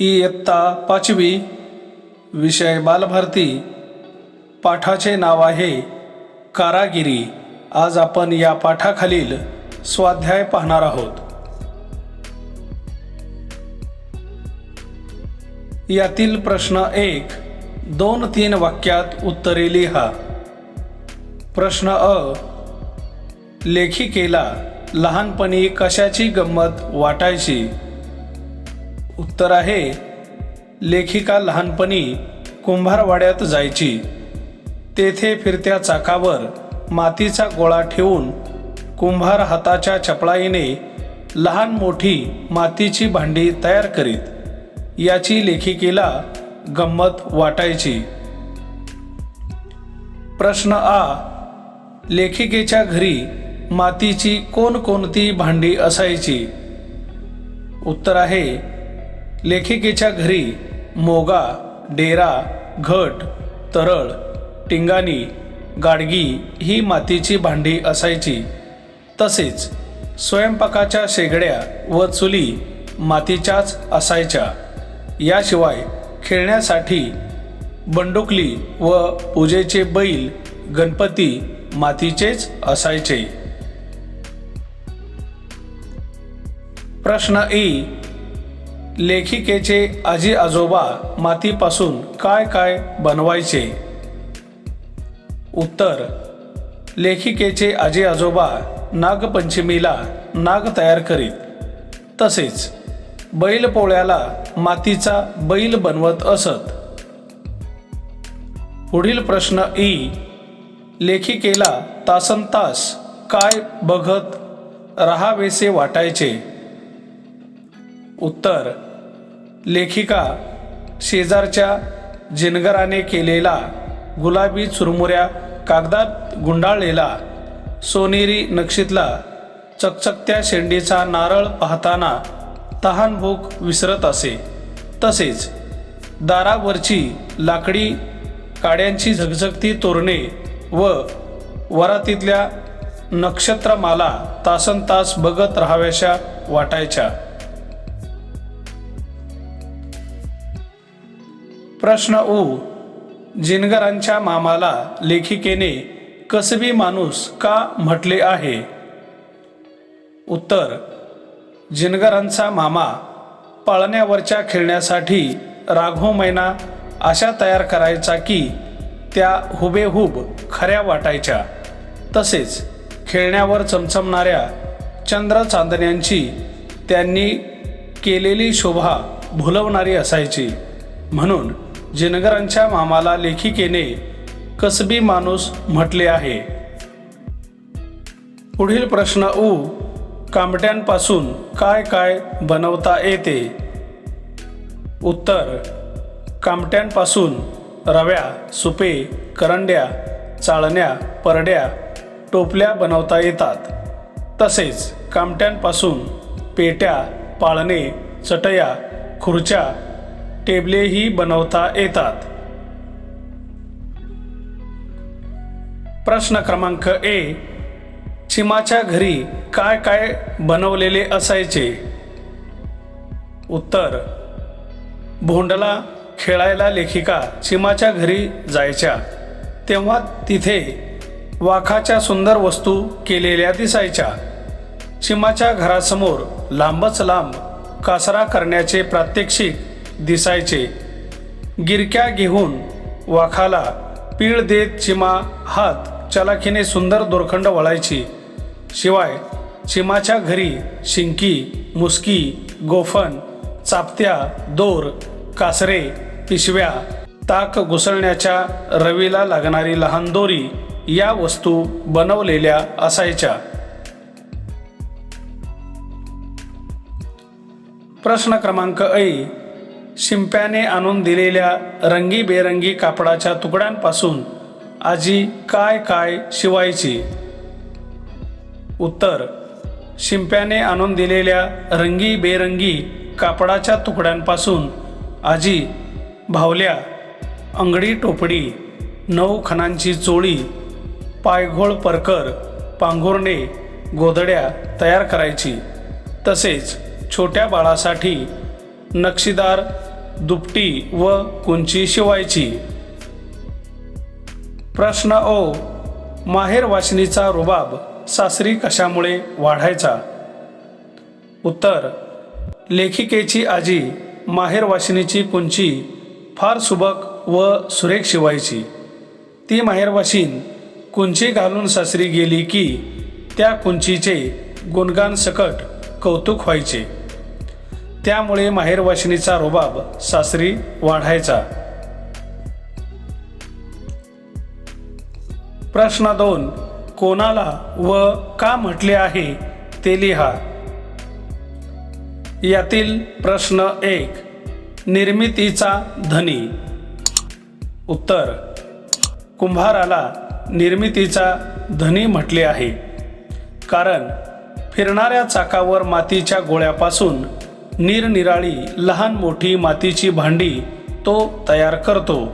इयत्ता पाचवी विषय बालभारती. पाठाचे नाव आहे कारागिरी. आज आपण या पाठाखालील स्वाध्याय पाहणार आहोत. यातील प्रश्न एक दोन तीन वाक्यात उत्तरे लिहा. प्रश्न अ लेखिकेला लहानपणी कशाची गंमत वाटायची? उत्तर आहे लेखिका लहानपणी कुंभारवाड्यात जायची. तेथे फिरत्या चाकावर मातीचा गोळा ठेवून कुंभार हाताच्या चपळाईने लहान मोठी मातीची भांडी तयार करीत याची लेखिकेला गंमत वाटायची. प्रश्न आ लेखिकेच्या घरी मातीची कोणकोणती भांडी असायची? उत्तर आहे लेखिकेच्या घरी मोगा डेरा घट तरळ टिंगाणी गाडगी ही मातीची भांडी असायची. तसेच स्वयंपाकाच्या शेगड्या व चुली मातीच्याच असायच्या. याशिवाय खेळण्यासाठी बंडुकली व पूजेचे बैल गणपती मातीचेच असायचे. प्रश्न ई. लेखिकेचे आजी आजोबा मातीपासून काय काय बनवायचे? उत्तर. लेखिकेचे आजी आजोबा नागपंचमीला नाग तयार करीत. तसेच बैलपोळ्याला मातीचा बैल बनवत असत. पुढील प्रश्न ई. लेखिकेला तासनतास काय बघत राहावेसे वाटायचे? उत्तर. लेखिका शेजारच्या जिनगराने केलेला गुलाबी चुरमुऱ्या कागदात गुंडाळलेला सोनेरी नक्षीतला चकचकत्या शेंडीचा नारळ पाहताना तहानभूक विसरत असे. तसेच दारावरची लाकडी काड्यांची झगझगती तोरणे व वरातीतल्या नक्षत्रमाला तासन तास बघत राहाव्याशा वाटायच्या. प्रश्न उ. जिनगरांच्या मामाला लेखिकेने कसबी माणूस का म्हटले आहे? उत्तर. जिनगरांचा मामा पाळण्यावरच्या खेळण्यासाठी राघव मैना अशा तयार करायचा की त्या हुबेहूब खऱ्या वाटायच्या. तसेच खेळण्यावर चमचमणाऱ्या चंद्र चांदण्यांची त्यांनी केलेली शोभा भुलवणारी असायची. म्हणून जिनगरांच्या मामाला लेखिकेने कसबी माणूस म्हटले आहे. पुढील प्रश्न ऊ कामट्यांपासून काय काय बनवता येते? उत्तर कामट्यांपासून रव्या सुपे करंड्या चाळण्या परड्या टोपल्या बनवता येतात. तसेच कामट्यांपासून पेट्या पाळणे चटया खुर्च्या टेबलेही बनवता येतात. प्रश्न क्रमांक ए. चिमाच्या घरी काय काय बनवलेले असायचे? उत्तर. भोंडला खेळायला लेखिका चिमाच्या घरी जायच्या. तेव्हा तिथे वाखाच्या सुंदर वस्तू केलेल्या दिसायच्या. चिमाच्या घरासमोर लांबच लांब कासरा करण्याचे प्रात्यक्षिक दिसायचे. गिरक्या घेऊन वाखाला पीळ देत चिमा हात चलाखीने सुंदर दोरखंड वळायची. शिवाय चिमाच्या घरी शिंकी मुसकी गोफण चापत्या दोर कासरे पिशव्या ताक घुसळण्याच्या रवीला लागणारी लहान दोरी या वस्तू बनवलेल्या असायच्या. प्रश्न क्रमांक ऐ. शिंप्याने आणून दिलेल्या रंगीबेरंगी कापडाच्या तुकड्यांपासून आजी काय काय शिवायची? उत्तर शिंप्याने आणून दिलेल्या रंगीबेरंगी कापडाच्या तुकड्यांपासून आजी भावल्या अंगडी टोपडी नऊ खणांची चोळी पायघोळ परकर पांघुरणे गोधड्या तयार करायची. तसेच छोट्या बाळासाठी नक्षीदार दुपटी व कुंची शिवायची. प्रश्न ओ माहेर वाशिनीचा रुबाब सासरी कशामुळे वाढायचा? उत्तर लेखिकेची आजी माहेर वाशिनीची कुंची फार सुबक व सुरेख शिवायची. ती माहेरवाशीन कुंची घालून सासरी गेली की त्या कुंचीचे गुणगान सकट कौतुक व्हायचे. त्यामुळे माहेरवाशिनीचा रुबाब सासरी वाढायचा. प्रश्न दोन कोणाला व का म्हटले आहे ते लिहा. यातील प्रश्न एक निर्मितीचा धनी. उत्तर कुंभाराला निर्मितीचा धनी म्हटले आहे. कारण फिरणाऱ्या चाकावर मातीच्या गोळ्यापासून निरनिराळी लहान मोठी मातीची भांडी तो तयार करतो.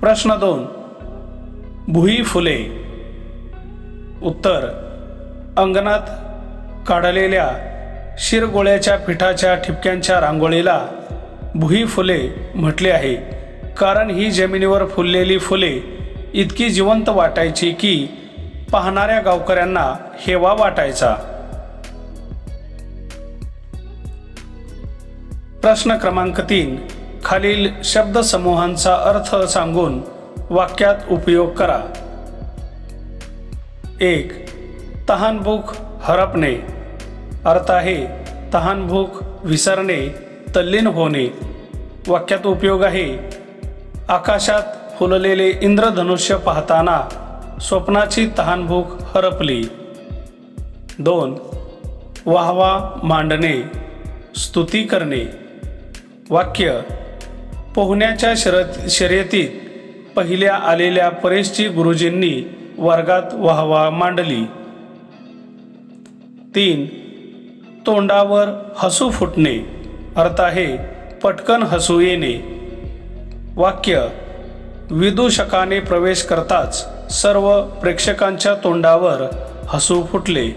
प्रश्न दोन. भुई फुले. उत्तर. अंगणात काढलेल्या शिरगोळ्याच्या पिठाच्या ठिपक्यांच्या रांगोळीला भुई फुले म्हटले आहे. कारण ही जमिनीवर फुललेली फुले इतकी जिवंत वाटायची की पाहणाऱ्या गावकऱ्यांना हेवा वाटायचा. प्रश्न क्रमांक तीन खालील शब्दसमूहांचा अर्थ सांगून वाक्यात उपयोग करा. एक तहानभूक हरपणे. अर्थ आहे तहानभूक विसरणे तल्लीन होणे. वाक्यात उपयोग आहे आकाशात फुललेले इंद्रधनुष्य पाहताना स्वप्नाची तहानभूक हरपली. दोन वाहवा मांडणे स्तुती करणे. वाक्य पोहण्याच्या शरत शर्यतीत पहिल्या आलेल्या परेशची गुरुजींनी वर्गात वाहवा मांडली. तीन तोंडावर हसू फुटणे अर्थ आहे पटकन हसू येणे. वाक्य विदूषकाने प्रवेश करताच सर्व प्रेक्षकांच्या तोंडावर हसू फुटले.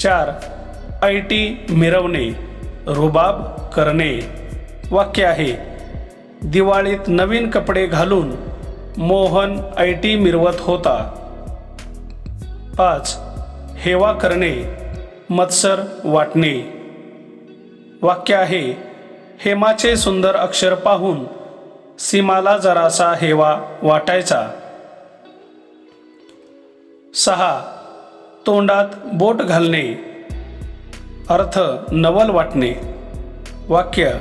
चार आय टी मिरवणे रुबाब करणे. वाक्य आहे दिवाळीत नवीन कपडे घालून मोहन आय टी मिरवत होता. पाच हेवा करणे मत्सर वाटणे. वाक्य आहे हेमाचे सुंदर अक्षर पाहून सीमाला जरासा हेवा वाटायचा. सहा तोंडात बोट घालणे. अर्थ नवल वाटणे. वाक्य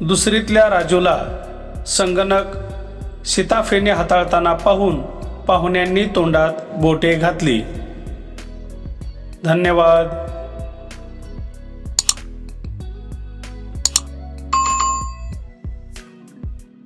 दुसरीतल्या राजूला संगणक सीताफेने हाताळताना पाहून पाहुण्यांनी तोंडात बोटे घातली. धन्यवाद.